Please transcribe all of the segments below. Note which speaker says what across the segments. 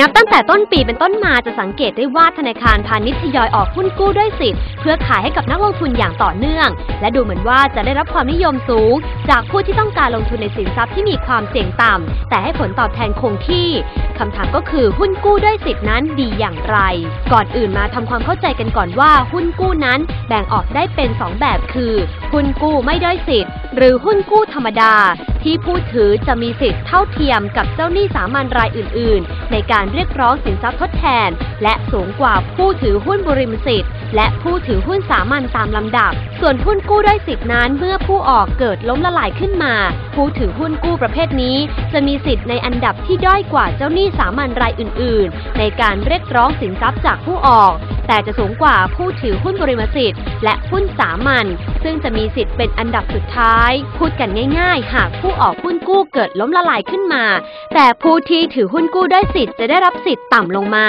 Speaker 1: นับตั้งแต่ต้นปีเป็นต้นมาจะสังเกตได้ว่าธนาคารพาณิชย์ทยอยออกหุ้นกู้ด้วยสิทธิ์เพื่อขายให้กับนักลงทุนอย่างต่อเนื่อง และดูเหมือนว่าจะได้รับความนิยมสูง จากผู้ที่ต้องการลงทุนในสินทรัพย์ที่มีความเสี่ยงต่ำแต่ให้ผลตอบแทนคงที่คำถามก็คือหุ้นกู้ด้วยสิทธิ์นั้นดีอย่างไร ก่อนอื่นมาทำความเข้าใจกันก่อนว่าหุ้นกู้นั้นแบ่งออกได้เป็น 2 แบบคือหุ้นกู้ไม่ด้อยสิทธิ์ หรือหุ้นกู้ธรรมดา ที่ผู้ถือจะมีสิทธิ์เท่าเทียมกับเจ้าหนี้สามัญรายอื่น ๆ ในการเรียกร้องสินทรัพย์ทดแทน และสูงกว่าผู้ถือหุ้นบริมสิทธิ์ และผู้ถือหุ้นสามัญตามลำดับ ส่วนหุ้นกู้ได้สิทธินั้นเมื่อผู้ออกเกิดล้มละลายขึ้นมา ผู้ถือหุ้นกู้ประเภทนี้ จะมีสิทธิ์ในอันดับที่ด้อยกว่าเจ้าหนี้สามัญรายอื่น ๆ ในการเรียกร้องสินทรัพย์จากผู้ออก แต่จะสูงกว่าผู้ถือหุ้นบริมสิทธิ์และหุ้นสามัญซึ่งจะมีสิทธิ์เป็นอันดับสุดท้าย พูดกันง่าย ๆ หากผู้ออกหุ้นกู้เกิดล้มละลายขึ้นมา แต่ผู้ที่ถือหุ้นกู้ได้สิทธิ์จะได้รับสิทธิ์ต่ำลงมา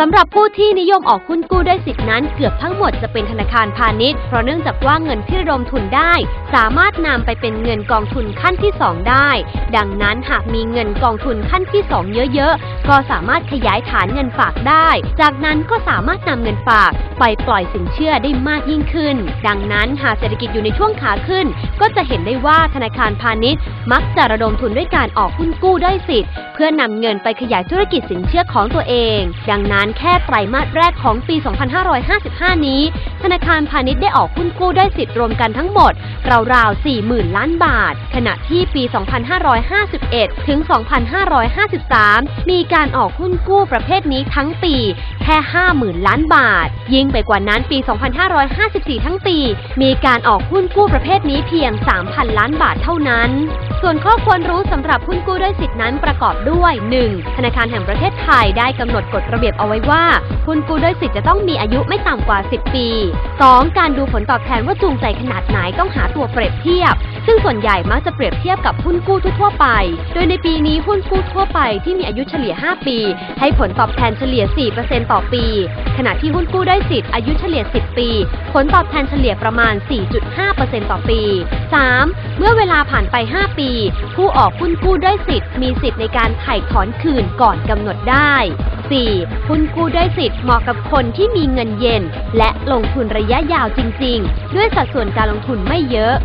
Speaker 1: สำหรับผู้ที่นิยมออกหุ้นกู้ได้สิทธินั้น เกือบทั้งหมดจะเป็นธนาคารพาณิชย์ เพราะเนื่องจากว่าเงินที่ระดมทุนได้ สามารถนำไปเป็นเงินกองทุนขั้นที่ 2 ได้ ดังนั้นหากมีเงินกองทุนขั้นที่ 2 เยอะๆ ก็สามารถขยายฐานเงินฝากได้ จากนั้นก็สามารถนำเงินฝากไปปล่อยสินเชื่อได้มากยิ่งขึ้น ดังนั้นหากเศรษฐกิจอยู่ในช่วงขาขึ้น ก็จะเห็นได้ว่าธนาคารพาณิชย์ มักจะระดมทุนด้วยการออกหุ้นกู้ได้สิทธิ์ เพื่อนำเงินไปขยายธุรกิจสินเชื่อของตัวเอง ดังนั้นแค่ไตรมาสแรกของปี 2555 นี้ ธนาคารพาณิชย์ได้ออกหุ้นกู้ได้สิทธิ์รวมกันทั้งหมด ราวๆ 40,000 ล้านบาท ขณะที่ปี 2551 ถึง 2553 มีการออกหุ้นกู้ประเภทนี้ทั้งปีแค่ 50,000 ล้านบาท ยิ่งไปกว่านั้นปี 2554 ทั้งปี มีการออกหุ้นกู้ประเภทนี้เพียง 3,000 ล้านบาทเท่านั้น ส่วนข้อควรรู้สำหรับหุ้นกู้ด้วยสิทธินั้นประกอบด้วย 1. ธนาคารแห่งประเทศไทยได้กำหนดกฎระเบียบเอาไว้ว่าหุ้นกู้ด้วยสิทธิ์จะต้องมีอายุไม่ต่ำกว่า 10 ปี 2. การดูผลตอบแทนว่าจูงใจขนาดไหนต้องหาตัวเปรียบเทียบ ซึ่งส่วนใหญ่มักจะเปรียบเทียบกับหุ้นกู้ทั่วไป โดยในปีนี้หุ้นกู้ทั่วไปที่มีอายุเฉลี่ย 5 ปี ให้ผลตอบแทนเฉลี่ย 4%ต่อปี ขณะที่หุ้นกู้ได้สิทธิ์อายุเฉลี่ย 10 ปี ผลตอบแทนเฉลี่ยประมาณ 4.5%ต่อปี 3. เมื่อเวลาผ่านไป 5 ปี ผู้ออกหุ้นกู้ได้สิทธิ์มีสิทธิ์ในการไถ่ถอนคืนก่อนกำหนดได้ 4. หุ้นกู้ได้สิทธิ์เหมาะกับคนที่มีเงินเย็น และลงทุนระยะยาวจริง ๆ ด้วยสัดส่วนการลงทุนไม่เยอะ